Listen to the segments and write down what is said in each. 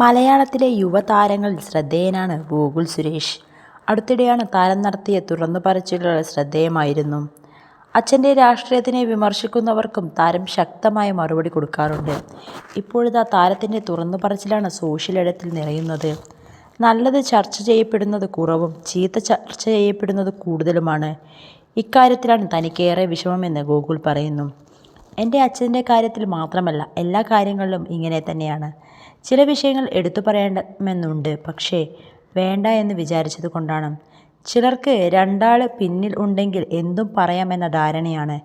മലയാളത്തിലെ യുവതാരങ്ങളിൽ ശ്രദ്ധേയനാണ് ഗൂഗിൾ സുരേഷ്. അടുത്തിടെയാണ് താരം നടത്തിയ തുറന്നുപറച്ചിലുകൾ ശ്രദ്ധേയമായിരുന്നു. അച്ഛന്റെ രാഷ്ട്രീയത്തിനെ വിമർശിക്കുന്നവർക്കും താരം ശക്തമായ മറുപടി കൊടുക്കാറുണ്ട്. ഇപ്പോഴിതാ താരത്തിന്റെ തുറന്നുപറച്ചിലാണ് സോഷ്യൽ ഇടത്തിൽ നിറയുന്നത്. നല്ലത് ചർച്ച ചെയ്യപ്പെടുന്നത് കുറവും ചീത്ത ചർച്ച ചെയ്യപ്പെടുന്നത് കൂടുതലുമാണ്. ഇക്കാര്യത്തിലാണ് തനിക്കേറെ വിഷമമെന്ന് ഗൂഗിൾ പറയുന്നു. എന്റെ അച്ഛന്റെ കാര്യത്തിൽ മാത്രമല്ല എല്ലാ കാര്യങ്ങളിലും ഇങ്ങനെ തന്നെയാണ്. ചില വിഷയങ്ങൾ എടുത്തു പറയണമെന്നുണ്ട് പക്ഷേ വേണ്ട എന്ന് വിചാരിച്ചത് കൊണ്ടാണ്. ചിലർക്ക് രണ്ടാൾ പിന്നിൽ ഉണ്ടെങ്കിൽ എന്തും പറയാമെന്ന ധാരണയാണ്.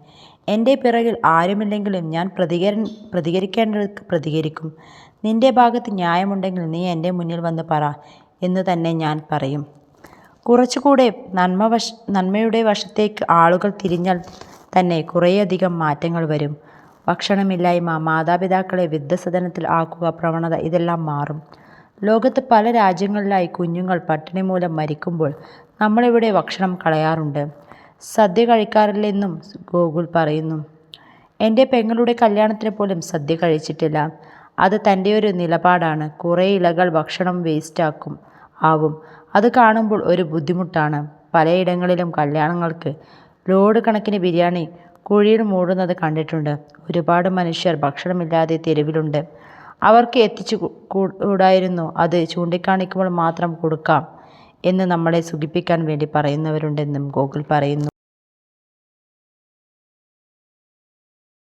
എന്റെ പിറകിൽ ആരുമില്ലെങ്കിലും ഞാൻ പ്രതികര പ്രതികരിക്കേണ്ടത് പ്രതികരിക്കും. നിന്റെ ഭാഗത്ത് ന്യായമുണ്ടെങ്കിൽ നീ എന്റെ മുന്നിൽ വന്ന് പറ എന്ന് തന്നെ ഞാൻ പറയും. കുറച്ചുകൂടെ നന്മ നന്മയുടെ വശത്തേക്ക് ആളുകൾ തിരിഞ്ഞാൽ തന്നെ കുറേയധികം മാറ്റങ്ങൾ വരും. ഭക്ഷണമില്ലായ്മ, മാതാപിതാക്കളെ വൃദ്ധസദനത്തിൽ ആക്കുക പ്രവണത ഇതെല്ലാം മാറും. ലോകത്ത് പല രാജ്യങ്ങളിലായി കുഞ്ഞുങ്ങൾ പട്ടിണി മൂലം മരിക്കുമ്പോൾ നമ്മളിവിടെ ഭക്ഷണം കളയാറുണ്ട്. സദ്യ കഴിക്കാറില്ലെന്നും ഗോകുൽ പറയുന്നു. എന്റെ പെങ്ങളുടെ കല്യാണത്തിന് പോലും സദ്യ കഴിച്ചിട്ടില്ല. അത് തന്റെ ഒരു നിലപാടാണ്. കുറേ ഇലകൾ ഭക്ഷണം വേസ്റ്റാക്കും ആവും. അത് കാണുമ്പോൾ ഒരു ബുദ്ധിമുട്ടാണ്. പലയിടങ്ങളിലും കല്യാണങ്ങൾക്ക് ലോഡ് കണക്കിന് ബിരിയാണി കുഴിയിൽ മൂടുന്നത് കണ്ടിട്ടുണ്ട്. ഒരുപാട് മനുഷ്യർ ഭക്ഷണമില്ലാതെ തെരുവിലുണ്ട്. അവർക്ക് എത്തിച്ചു കൂടായിരുന്നു അത് ചൂണ്ടിക്കാണിക്കുമ്പോൾ മാത്രം കൊടുക്കാം എന്ന് നമ്മളെ സുഖിപ്പിക്കാൻ വേണ്ടി പറയുന്നവരുണ്ടെന്നും ഗോകുൽ പറയുന്നു.